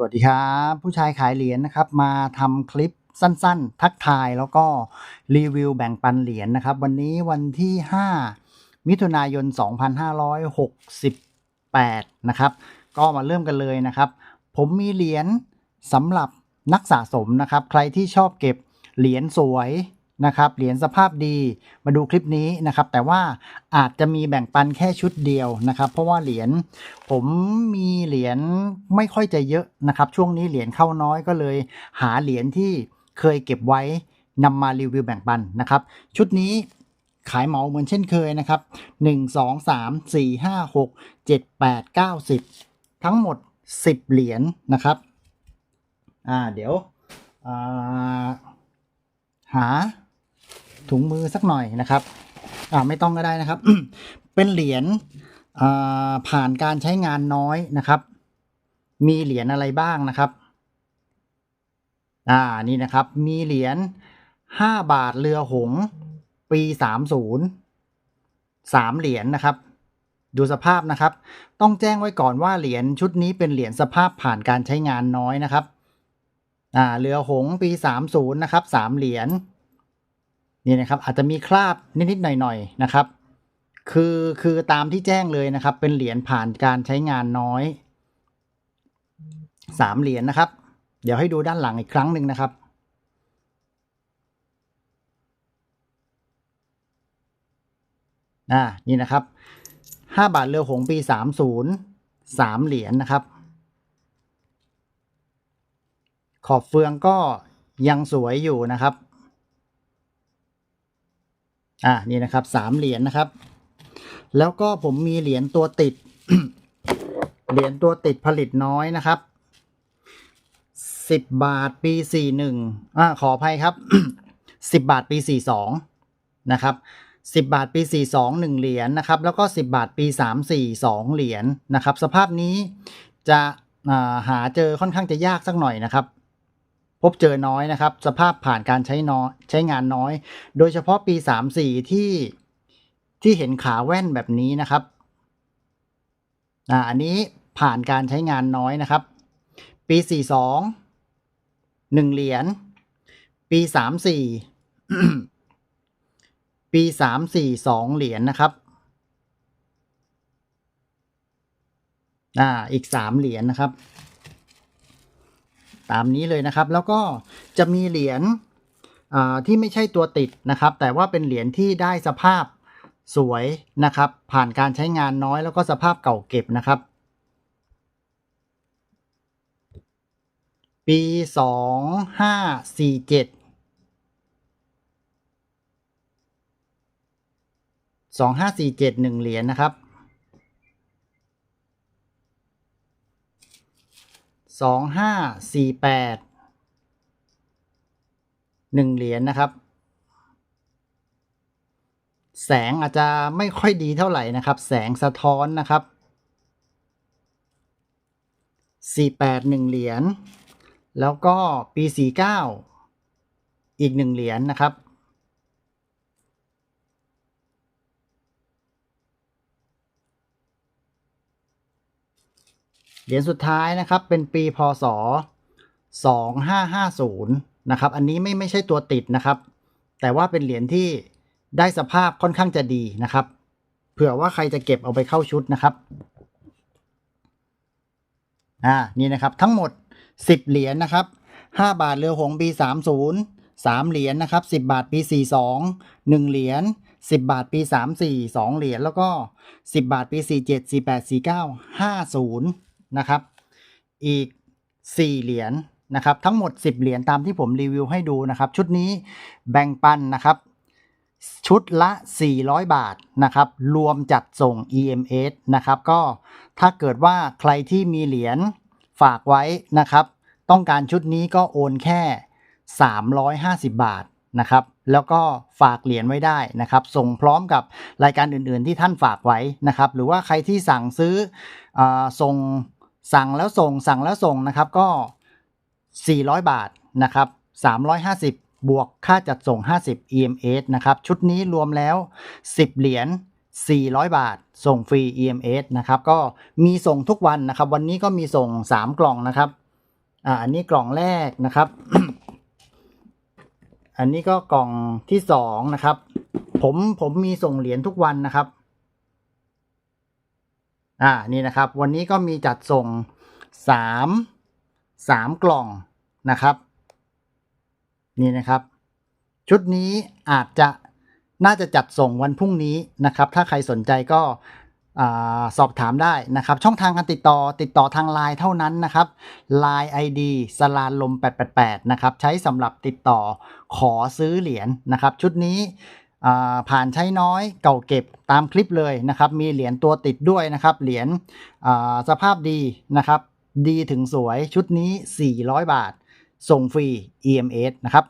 สวัสดีครับ ผู้ชายขายเหรียญนะครับ มาทำคลิปสั้นๆ ทักทายแล้วก็รีวิวแบ่งปันเหรียญนะครับ วันนี้วันที่ 5 มิถุนายน 2568 นะครับ ก็มาเริ่มกันเลยนะครับ ผมมีเหรียญสำหรับนักสะสมนะครับ ใครที่ชอบเก็บเหรียญสวย นะครับเหรียญสภาพดีมาดูคลิปนี้นะครับ แต่ว่าอาจจะมีแบ่งปันแค่ชุดเดียวนะครับ เพราะว่าเหรียญผมมีเหรียญไม่ค่อยจะเยอะนะครับ ช่วงนี้เหรียญเข้าน้อยก็เลย หาเหรียญที่เคยเก็บไว้นำมารีวิวแบ่งปันนะครับ ชุดนี้ขายเหมาเหมือนเช่นเคยนะครับ 1 2 3 4 5 6 7 8 9 10 ทั้งหมด 10 เหรียญนะครับ อ่า เดี๋ยว อ่า หา ถุงมือสักหน่อยนะครับอ่าไม่ต้องก็ได้นะครับ เป็นเหรียญผ่านการใช้งานน้อยนะครับ มีเหรียญอะไรบ้างนะครับอ่านี่นะครับ มีเหรียญห้าบาทเรือหง ปีสามศูนย์สามเหรียญนะครับ ดูสภาพนะครับ ต้องแจ้งไว้ก่อนว่าเหรียญชุดนี้เป็นเหรียญสภาพผ่านการใช้งานน้อยนะครับอ่าเรือหงปีสามศูนย์นะครับสามเหรียญ นี่นะครับอาจจะมีคราบนิดๆหน่อยๆนะครับ คือคือตามที่แจ้งเลยนะครับ เป็นเหรียญผ่านการใช้งานน้อยสามเหรียญนะครับ เดี๋ยวให้ดูด้านหลังอีกครั้งหนึ่งนะครับ อ่า นี่นะครับห้าบาทเรือหงปีสามศูนย์สามเหรียญนะครับ ขอบเฟืองก็ยังสวยอยู่นะครับ อ่านี่นะครับสามเหรียญนะครับ แล้วก็ผมมีเหรียญตัวติด เหรียญตัวติดผลิตน้อยนะครับสิบบาทปีสี่หนึ่งอ่าขออภัยครับสิบบาทปีสี่สองนะครับสิบบาทปีสี่สองหนึ่งเหรียญนะครับ แล้วก็สิบบาทปีสามสี่สองเหรียญนะครับ สภาพนี้จะหาเจอค่อนข้างจะยากสักหน่อยนะครับ พบเจอน้อยนะครับ สภาพผ่านการใช้น้อยใช้งานน้อย โดยเฉพาะปี 34 ที่ที่เห็นขาแว่นแบบนี้นะครับอ่าอันนี้ผ่านการใช้งานน้อยนะครับ ปี 42 1 เหรียญ ปี 34 ปี 34 2 เหรียญนะครับอ่าอีก 3 เหรียญนะครับ ตามนี้เลยนะครับ แล้วก็จะมีเหรียญที่ไม่ใช่ตัวติดนะครับ แต่ว่าเป็นเหรียญที่ได้สภาพสวยนะครับ ผ่านการใช้งานน้อยแล้วก็สภาพเก่าเก็บนะครับ ปีสองห้าสี่เจ็ดสองห้าสี่เจ็ดหนึ่งเหรียญนะครับ สองห้าสี่แปดหนึ่งเหรียญนะครับ แสงอาจจะไม่ค่อยดีเท่าไหร่นะครับ แสงสะท้อนนะครับสี่แปดหนึ่งเหรียญแล้วก็ปีสี่เก้าอีกหนึ่งเหรียญนะครับ เหรียญสุดท้ายนะครับเป็นปีพศ 2550 นะครับ อันนี้ไม่ไม่ใช่ตัวติดนะครับ แต่ว่าเป็นเหรียญที่ได้สภาพค่อนข้างจะดีนะครับ เผื่อว่าใครจะเก็บเอาไปเข้าชุดนะครับ อ่า นี่นะครับทั้งหมด 10 เหรียญนะครับ 5 บาทเรือหงปี30 3 เหรียญนะครับ 10 บาทปี42 1 เหรียญ10 บาทปี 34 2 เหรียญแล้วก็ 10 บาทปี47 48 49 50 นะครับ อีก 4 เหรียญนะครับ ทั้งหมด 10 เหรียญตามที่ผมรีวิวให้ดูนะครับ ชุดนี้แบ่งปันนะครับ ชุดละ 400 บาทนะครับ รวมจัดส่ง EMS นะครับ ก็ถ้าเกิดว่าใครที่มีเหรียญฝากไว้นะครับ ต้องการชุดนี้ก็โอนแค่ 350 บาทนะครับแล้วก็ฝากเหรียญไว้ได้นะครับ ส่งพร้อมกับรายการอื่น ๆ ที่ท่านฝากไว้นะครับ หรือว่าใครที่สั่งซื้ออส่ง สั่งแล้วส่งสั่งแล้วส่งนะครับก็ 400 บาทนะครับ350 บวกค่าจัดส่ง 50 EMS นะครับ ชุดนี้รวมแล้ว 10 เหรียญ400 บาท ส่งฟรี EMS นะครับ ก็มีส่งทุกวันนะครับ วันนี้ก็มีส่ง 3 กล่องนะครับอ่าอันนี้กล่องแรกนะครับ อันนี้ก็กล่องที่สองนะครับ ผมผมมีส่งเหรียญทุกวันนะครับ อ่านี่นะครับ วันนี้ก็มีจัดส่งสามสามกล่องนะครับ นี่นะครับ ชุดนี้อาจจะน่าจะจัดส่งวันพรุ่งนี้นะครับ ถ้าใครสนใจก็อสอบถามได้นะครับ ช่องทางการติดต่อติดต่อทาง Line เท่านั้นนะครับ Line ID สลานลม 888 นะครับ ใช้สำหรับติดต่อขอซื้อเหรียญนะครับ ชุดนี้ ผ่านใช้น้อยเก่าเก็บตามคลิปเลยนะครับ มีเหรียญตัวติดด้วยนะครับ เหรียญสภาพดีนะครับ ดีถึงสวยชุดนี้ 400 บาท ส่งฟรี EMS นะครับ